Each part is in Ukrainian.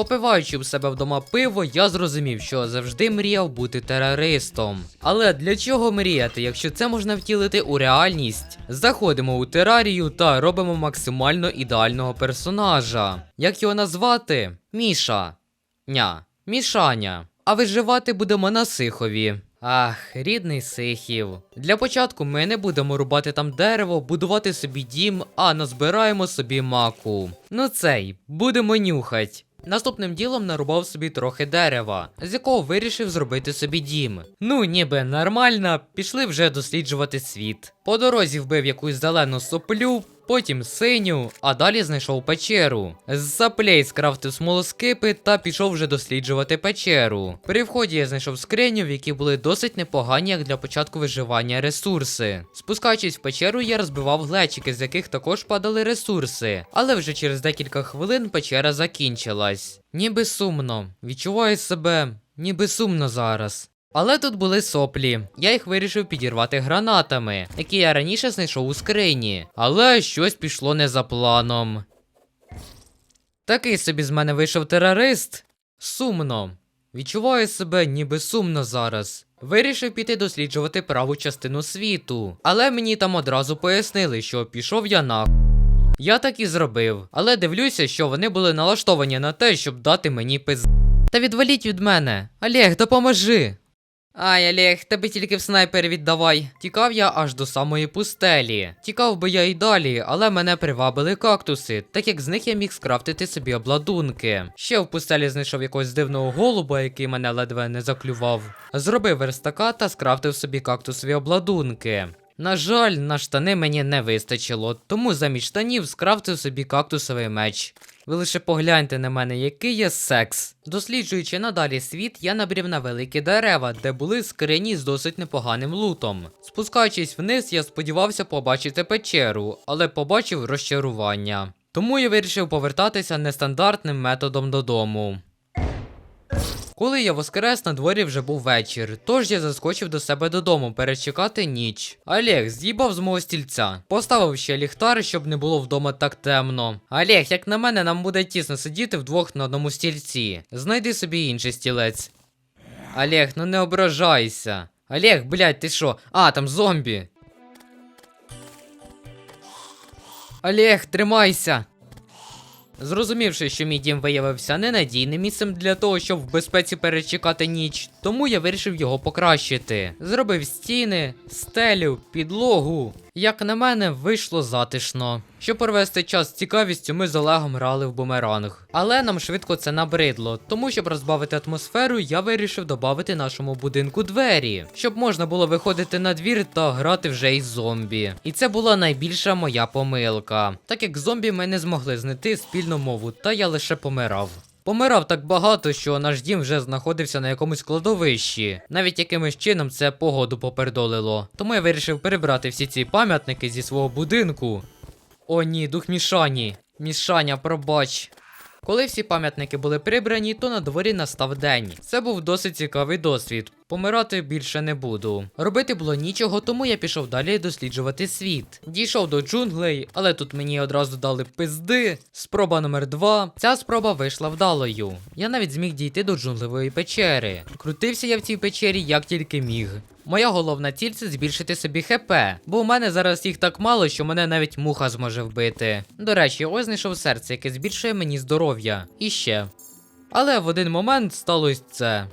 Попиваючи у себе вдома пиво, я зрозумів, що завжди мріяв бути терористом. Але для чого мріяти, якщо це можна втілити у реальність? Заходимо у терарію та робимо максимально ідеального персонажа. Як його назвати? Міша. Ня. Мішаня. А виживати будемо на Сихові. Ах, рідний Сихів. Для початку ми не будемо рубати там дерево, будувати собі дім, а назбираємо собі маку. Ну цей, будемо нюхать. Наступним ділом нарубав собі трохи дерева, з якого вирішив зробити собі дім. Ну, ніби нормально, пішли вже досліджувати світ. По дорозі вбив якусь зелену соплю, потім синю, а далі знайшов печеру. З заплей скрафтив смолоскипи та пішов вже досліджувати печеру. При вході я знайшов скриню, в якій були досить непогані, як для початку виживання ресурси. Спускаючись в печеру, я розбивав глечики, з яких також падали ресурси. Але вже через декілька хвилин печера закінчилась. Ніби сумно. Відчуваю себе, ніби сумно зараз. Але тут були соплі. Я їх вирішив підірвати гранатами, які я раніше знайшов у скрині. Але щось пішло не за планом. Такий собі з мене вийшов терорист. Сумно. Відчуваю себе ніби сумно зараз. Вирішив піти досліджувати праву частину світу. Але мені там одразу пояснили, що пішов я на. Я так і зробив, але дивлюся, що вони були налаштовані на те, щоб дати мені пиз. Та відваліть від мене. Олег, допоможи. Ай, Олег, тебе тільки в снайпер віддавай. Тікав я аж до самої пустелі. Тікав би я і далі, але мене привабили кактуси, так як з них я міг скрафтити собі обладунки. Ще в пустелі знайшов якогось дивного голуба, який мене ледве не заклював. Зробив верстака та скрафтив собі кактусові обладунки. На жаль, на штани мені не вистачило, тому замість штанів скрафтив собі кактусовий меч. Ви лише погляньте на мене, який є секс. Досліджуючи надалі світ, я набрів на великі дерева, де були скрині з досить непоганим лутом. Спускаючись вниз, я сподівався побачити печеру, але побачив розчарування. Тому я вирішив повертатися нестандартним методом додому. Коли я воскрес, на дворі вже був вечір, тож я заскочив до себе додому перечекати ніч. Олег з'їбав з мого стільця, поставив ще ліхтар, щоб не було вдома так темно. Олег, як на мене, нам буде тісно сидіти вдвох на одному стільці. Знайди собі інший стілець. Олег, ну не ображайся. Олег, блядь, ти що? А, там зомбі. Олег, тримайся. Зрозумівши, що мій дім виявився ненадійним місцем для того, щоб в безпеці перечекати ніч, тому я вирішив його покращити. Зробив стіни, стелю, підлогу. Як на мене, вийшло затишно. Щоб провести час з цікавістю, ми з Олегом грали в бумеранг. Але нам швидко це набридло, тому щоб розбавити атмосферу, я вирішив додати нашому будинку двері, щоб можна було виходити на двір та грати вже із зомбі. І це була найбільша моя помилка, так як зомбі ми не змогли знайти спільну мову, та я лише помирав. Помирав так багато, що наш дім вже знаходився на якомусь кладовищі. Навіть якимось чином це погоду попередолило. Тому я вирішив перебрати всі ці пам'ятники зі свого будинку. О ні, дух Мішані. Мішаня, пробач. Коли всі пам'ятники були прибрані, то на дворі настав день. Це був досить цікавий досвід. Помирати більше не буду. Робити було нічого, тому я пішов далі досліджувати світ. Дійшов до джунглей, але тут мені одразу дали пизди. Спроба номер 2 Ця спроба вийшла вдалою. Я навіть зміг дійти до джунглевої печери. Крутився я в цій печері як тільки міг. Моя головна ціль це збільшити собі ХП, бо у мене зараз їх так мало, що мене навіть муха зможе вбити. До речі, ось знайшов серце, яке збільшує мені здоров'я. І ще. Але в один момент сталося це.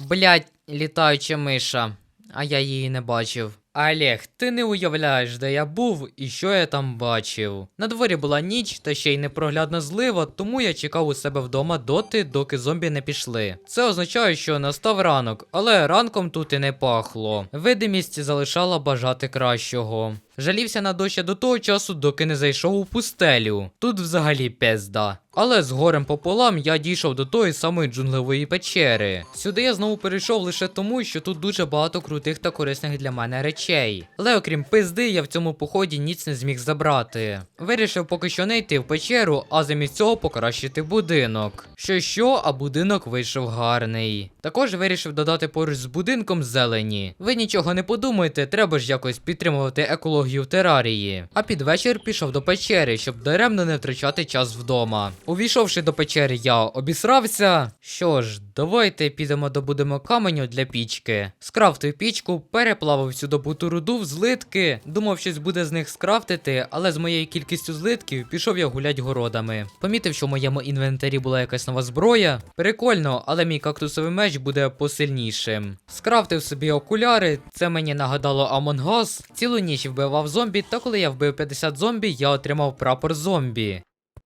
Блять, літаюча миша, а я її не бачив. Олег, ти не уявляєш, де я був і що я там бачив. На дворі була ніч та ще й непроглядна злива, тому я чекав у себе вдома доти, доки зомбі не пішли. Це означає, що настав ранок, але ранком тут і не пахло. Видимість залишала бажати кращого. Жалівся на дощ до того часу, доки не зайшов у пустелю. Тут взагалі пезда. Але з горем пополам я дійшов до тої самої джунглевої печери. Сюди я знову перейшов лише тому, що тут дуже багато крутих та корисних для мене речей. Але окрім пизди, я в цьому поході ніц не зміг забрати. Вирішив поки що не йти в печеру, а замість цього покращити будинок. Що що, а будинок вийшов гарний. Також вирішив додати поруч з будинком зелені. Ви нічого не подумайте, треба ж якось підтримувати екологію в терарії. А під вечір пішов до печери, щоб даремно не втрачати час вдома. Увійшовши до печери, я обісрався. Що ж, давайте підемо добудемо каменю для пічки. Скрафтив пічку, переплавив всю добуту руду в злитки. Думав, щось буде з них скрафтити, але з моєю кількістю злитків пішов я гулять городами. Помітив, що в моєму інвентарі була якась нова зброя. Прикольно, але мій кактусовий меч буде посильнішим. Скрафтив собі окуляри, це мені нагадало Among Us. Цілу ніч вбивав зомбі, та коли я вбив 50 зомбі, я отримав прапор зомбі.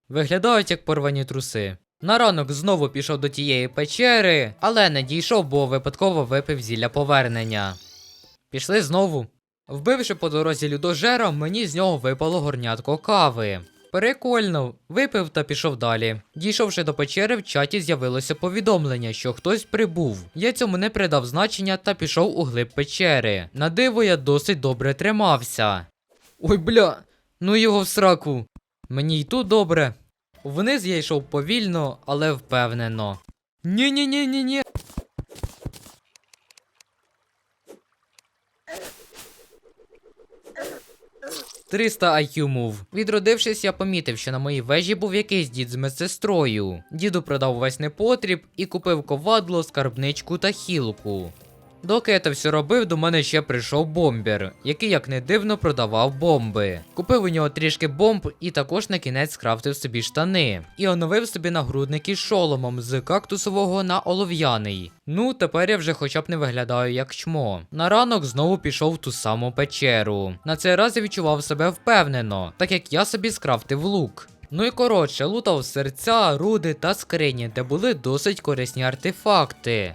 Виглядають як порвані труси. На ранок знову пішов до тієї печери, але не дійшов, бо випадково випив зілля повернення. Пішли знову. Вбивши по дорозі людожера, мені з нього випало горнятко кави. Прикольно, випив та пішов далі. Дійшовши до печери, в чаті з'явилося повідомлення, що хтось прибув. Я цьому не придав значення та пішов у глиб печери. На диво я досить добре тримався. Ой, бля, ну його в сраку. Мені й тут добре. Вниз я йшов повільно, але впевнено. Ні-ні-ні-ні-ні. «300 IQ мув. Відродившись, я помітив, що на моїй вежі був якийсь дід з медсестрою. Діду продав весь непотріб і купив ковадло, скарбничку та хілку. Доки я це все робив, до мене ще прийшов бомбер, який, як не дивно, продавав бомби. Купив у нього трішки бомб і також на кінець скрафтив собі штани. І оновив собі нагрудники з шоломом з кактусового на олов'яний. Ну, тепер я вже хоча б не виглядаю як чмо. На ранок знову пішов в ту саму печеру. На цей раз я відчував себе впевнено, так як я собі скрафтив лук. Ну і коротше, лутав серця, руди та скрині, де були досить корисні артефакти.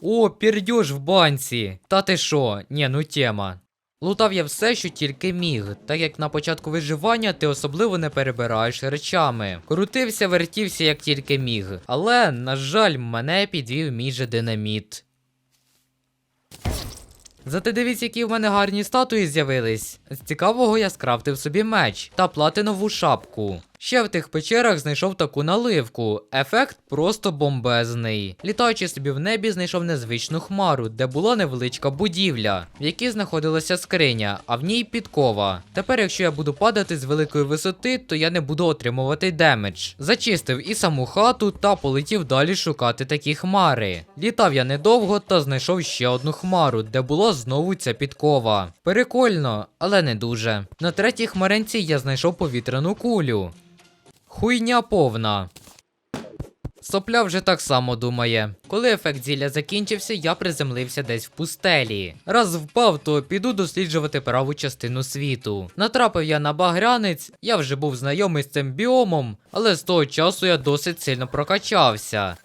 О, пірдюш в банці. Та ти що? Ні, ну тема. Лутав я все, що тільки міг, так як на початку виживання ти особливо не перебираєш речами. Крутився, вертівся як тільки міг. Але, на жаль, мене підвів мій же динаміт. Зате дивіться, які в мене гарні статуї з'явились. З цікавого я скрафтив собі меч та платинову шапку. Ще в тих печерах знайшов таку наливку. Ефект просто бомбезний. Літаючи собі в небі, знайшов незвичну хмару, де була невеличка будівля, в якій знаходилася скриня, а в ній підкова. Тепер, якщо я буду падати з великої висоти, то я не буду отримувати демедж. Зачистив і саму хату та полетів далі шукати такі хмари. Літав я недовго та знайшов ще одну хмару, де була знову ця підкова. Прикольно, але не дуже. На третій хмаринці я знайшов повітряну кулю. Хуйня повна. Сопля вже так само думає. Коли ефект зілля закінчився, я приземлився десь в пустелі. Раз впав, то піду досліджувати праву частину світу. Натрапив я на багрянець, я вже був знайомий з цим біомом, але з того часу я досить сильно прокачався.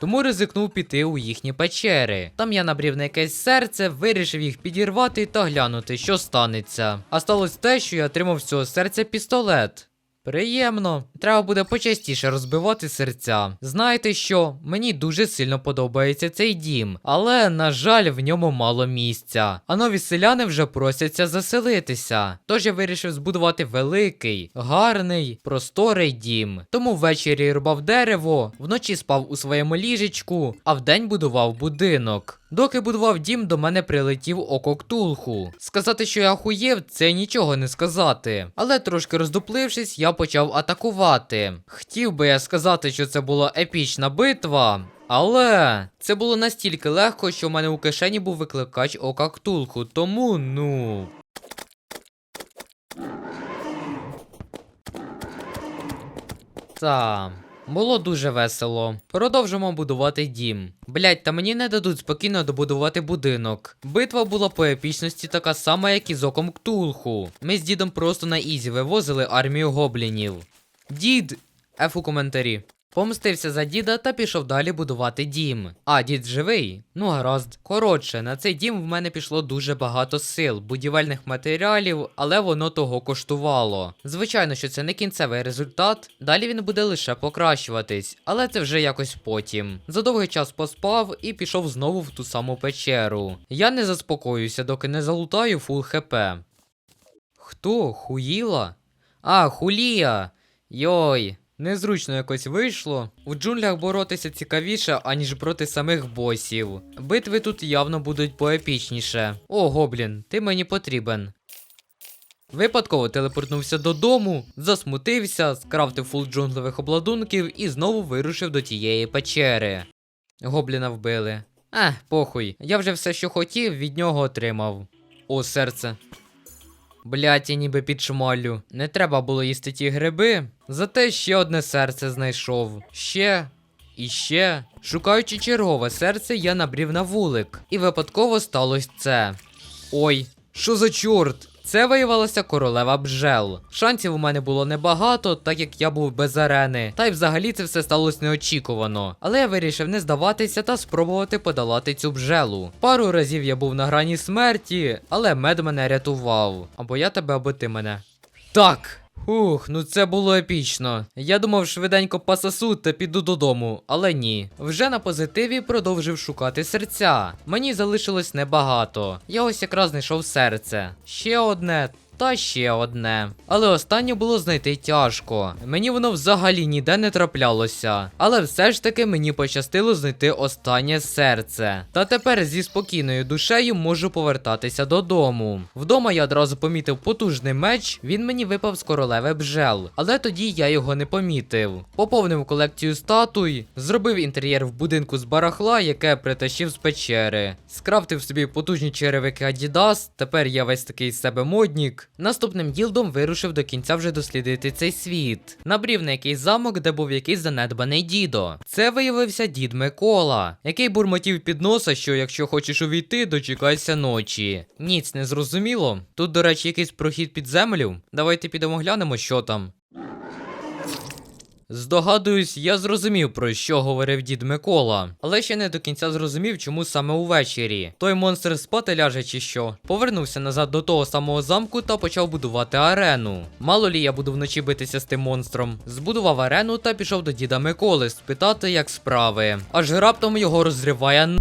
Тому ризикнув піти у їхні печери. Там я набрів на якесь серце, вирішив їх підірвати та глянути, що станеться. А сталося те, що я отримав з цього серця пістолет. Приємно, треба буде почастіше розбивати серця. Знаєте що? Мені дуже сильно подобається цей дім, але, на жаль, в ньому мало місця. А нові селяни вже просяться заселитися. Тож я вирішив збудувати великий, гарний, просторий дім. Тому ввечері рубав дерево, вночі спав у своєму ліжечку, а вдень будував будинок. Доки будував дім, до мене прилетів око Ктулху. Сказати, що я охуєв, це нічого не сказати. Але трошки роздуплившись, я почав атакувати. Хотів би я сказати, що це була епічна битва. Але це було настільки легко, що в мене у кишені був викликач ока Ктулху, тому ну. Та. Було дуже весело. Продовжимо будувати дім. Блять, та мені не дадуть спокійно добудувати будинок. Битва була по епічності така сама, як і з оком Ктулху. Ми з дідом просто на ізі вивозили армію гоблінів. Дід, Ф у коментарі. Помстився за діда та пішов далі будувати дім. А, дід живий? Ну гаразд. Коротше, на цей дім в мене пішло дуже багато сил, будівельних матеріалів, але воно того коштувало. Звичайно, що це не кінцевий результат, далі він буде лише покращуватись, але це вже якось потім. За довгий час поспав і пішов знову в ту саму печеру. Я не заспокоюся, доки не залутаю фул хп. Хто? Хуїла? А, хулія! Йой. Незручно якось вийшло. У джунглях боротися цікавіше, аніж проти самих босів. Битви тут явно будуть поепічніше. О, гоблін, ти мені потрібен. Випадково телепортнувся додому, засмутився, скрафтив фул джунглевих обладунків і знову вирушив до тієї печери. Гобліна вбили. Ех, похуй. Я вже все, що хотів, від нього отримав. О, серце. Блять, я ніби підшмалю. Не треба було їсти ті гриби. Зате ще одне серце знайшов. Ще. І ще. Шукаючи чергове серце, я набрів на вулик. І випадково сталося це. Ой, що за чорт? Це виявилася королева бжел. Шансів у мене було небагато, так як я був без арени. Та й взагалі це все сталося неочікувано. Але я вирішив не здаватися та спробувати подолати цю бжелу. Пару разів я був на грані смерті, але мед мене рятував. Або я тебе, або ти мене. Так. Ух, ну це було епічно. Я думав швиденько пасасу та піду додому, але ні. Вже на позитиві продовжив шукати серця. Мені залишилось небагато. Я ось якраз знайшов серце. Ще одне. Та ще одне. Але останнє було знайти тяжко. Мені воно взагалі ніде не траплялося. Але все ж таки мені пощастило знайти останнє серце. Та тепер зі спокійною душею можу повертатися додому. Вдома я одразу помітив потужний меч, він мені випав з королеви бжел. Але тоді я його не помітив. Поповнив колекцію статуй, зробив інтер'єр в будинку з барахла, яке притащив з печери. Скрафтив собі потужні черевики Adidas, тепер я весь такий себе моднік. Наступним ділдом вирушив до кінця вже дослідити цей світ. Набрів на якийсь замок, де був якийсь занедбаний дідо. Це виявився дід Микола, який бурмотів під носа, що якщо хочеш увійти, дочекайся ночі. Ніц не зрозуміло. Тут, до речі, якийсь прохід під землю. Давайте підемо глянемо, що там. Здогадуюсь, я зрозумів, про що говорив дід Микола, але ще не до кінця зрозумів, чому саме увечері. Той монстр спати ляже чи що. Повернувся назад до того самого замку та почав будувати арену. Мало лі я буду вночі битися з тим монстром. Збудував арену та пішов до діда Миколи спитати, як справи. Аж раптом його розриває.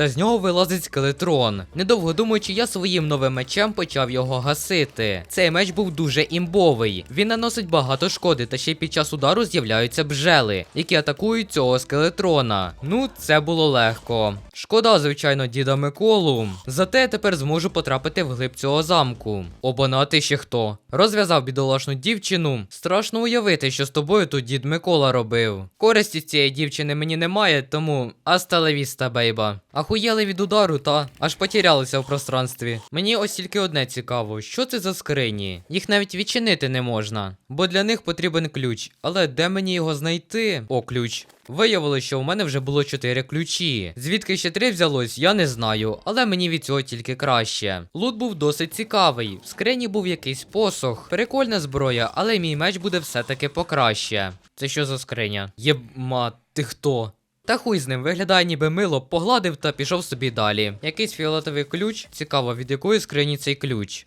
Та з нього вилазить скелетрон. Недовго думаючи, я своїм новим мечем почав його гасити. Цей меч був дуже імбовий. Він наносить багато шкоди, та ще під час удару з'являються бжели, які атакують цього скелетрона. Ну, це було легко. Шкода, звичайно, діда Миколу. Зате я тепер зможу потрапити в глиб цього замку. Обана, ти ще хто? Розв'язав бідолашну дівчину. Страшно уявити, що з тобою тут дід Микола робив. Користі цієї дівчини мені немає, тому асталевіста, бейба. Ахуєли від удару, та аж потерялися в пространстві. Мені ось тільки одне цікаво, що це за скрині? Їх навіть відчинити не можна, бо для них потрібен ключ. Але де мені його знайти? О, ключ. Виявилося, що у мене вже було 4 ключі. Звідки ще 3 взялось, я не знаю, але мені від цього тільки краще. Лут був досить цікавий. В скрині був якийсь посох. Прикольна зброя, але мій меч буде все-таки покраще. Це що за скриня? Єбма, ти хто? Та хуй з ним виглядає ніби мило, погладив та пішов собі далі. Якийсь фіолетовий ключ. Цікаво, від якої скрині цей ключ.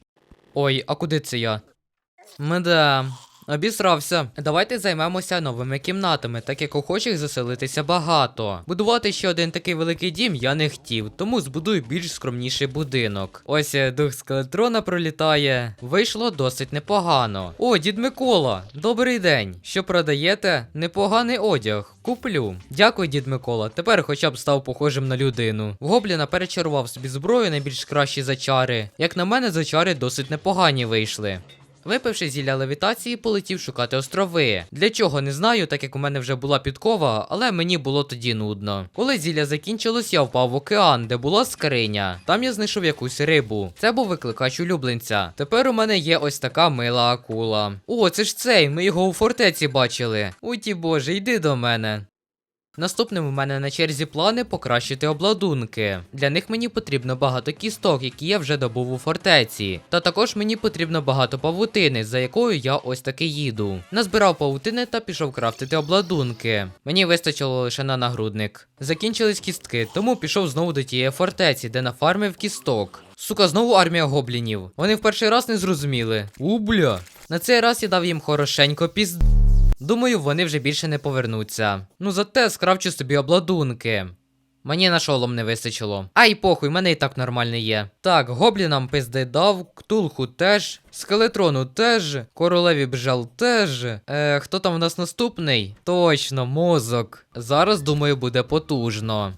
Ой, а куди це я? Мда. Обісрався. Давайте займемося новими кімнатами, так як охочих заселитися багато. Будувати ще один такий великий дім я не хотів, тому збудую більш скромніший будинок. Ось е, дух скелетрона пролітає. Вийшло досить непогано. О, дід Микола, добрий день. Що продаєте? Непоганий одяг. Куплю. Дякую, дід Микола. Тепер хоча б став похожим на людину. Гобліна перечарував собі зброю найбільш кращі зачари. Як на мене, зачари досить непогані вийшли. Випивши зілля левітації, полетів шукати острови. Для чого не знаю, так як у мене вже була підкова, але мені було тоді нудно. Коли зілля закінчилось, я впав в океан, де була скриня. Там я знайшов якусь рибу. Це був викликач улюбленця. Тепер у мене є ось така мила акула. О, це ж цей, ми його у фортеці бачили. Ой ті боже, йди до мене. Наступним у мене на черзі плани покращити обладунки. Для них мені потрібно багато кісток, які я вже добув у фортеці. Та також мені потрібно багато павутини, за якою я ось таки їду. Назбирав павутини та пішов крафтити обладунки. Мені вистачило лише на нагрудник. Закінчились кістки, тому пішов знову до тієї фортеці, де нафармив кісток. Сука, знову армія гоблінів. Вони в перший раз не зрозуміли. У бля. На цей раз я дав їм хорошенько пізд. Думаю, вони вже більше не повернуться. Ну зате скравчу собі обладунки. Мені на шолом не вистачило. Ай, похуй, мене і так нормально є. Так, гоблінам пизди дав, ктулху теж, скелетрону теж, королеві бжал теж. Е, хто там у нас наступний? Точно, мозок. Зараз, думаю, буде потужно.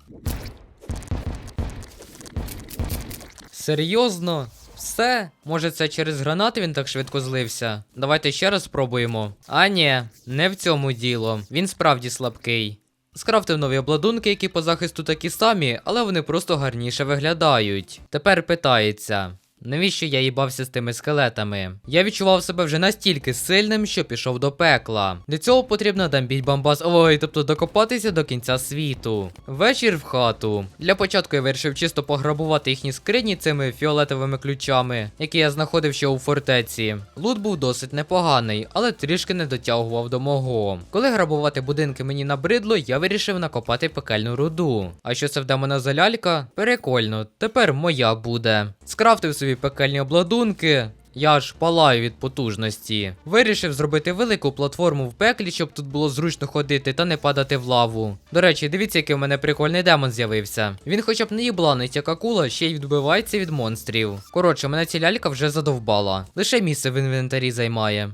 Серйозно? Все, може це через гранати він так швидко злився. Давайте ще раз спробуємо. А ні, не в цьому діло. Він справді слабкий. Скрафтив нові обладунки, які по захисту такі самі, але вони просто гарніше виглядають. Тепер питається. Навіщо я їбався з тими скелетами? Я відчував себе вже настільки сильним, що пішов до пекла. Для цього потрібно дамбіть бамбас, ой, тобто докопатися до кінця світу. Вечір в хату. Для початку я вирішив чисто пограбувати їхні скрині цими фіолетовими ключами, які я знаходив ще у фортеці. Лут був досить непоганий, але трішки не дотягував до мого. Коли грабувати будинки мені набридло, я вирішив накопати пекельну руду. А що це в демона за лялька? Прикольно, тепер моя буде. Скрафтив собі пекельні обладунки. Я ж палаю від потужності. Вирішив зробити велику платформу в пеклі, щоб тут було зручно ходити та не падати в лаву. До речі, дивіться, який в мене прикольний демон з'явився. Він хоча б не їбланить, як акула, ще й відбивається від монстрів. Коротше, мене ця лялька вже задовбала. Лише місце в інвентарі займає.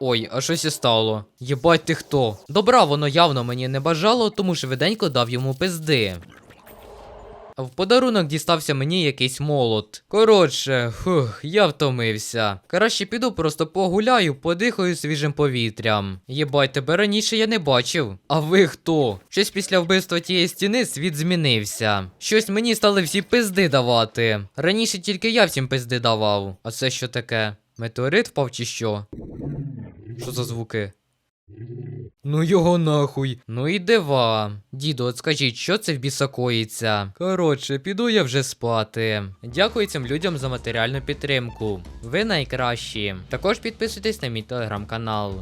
Ой, а щось і стало. Єбать ти хто? Добра воно явно мені не бажало, тому швиденько дав йому пизди. В подарунок дістався мені якийсь молот. Коротше, фух, я втомився. Краще піду просто погуляю, подихаю свіжим повітрям. Єбать, тебе раніше я не бачив. А ви хто? Щось після вбивства тієї стіни світ змінився. Щось мені стали всі пизди давати. Раніше тільки я всім пизди давав. А це що таке? Метеорит впав чи що? Що за звуки? Ну його нахуй. Ну і дива. Діду, от скажіть, що це в біса коїться? Коротше, піду я вже спати. Дякую цим людям за матеріальну підтримку. Ви найкращі. Також підписуйтесь на мій телеграм-канал.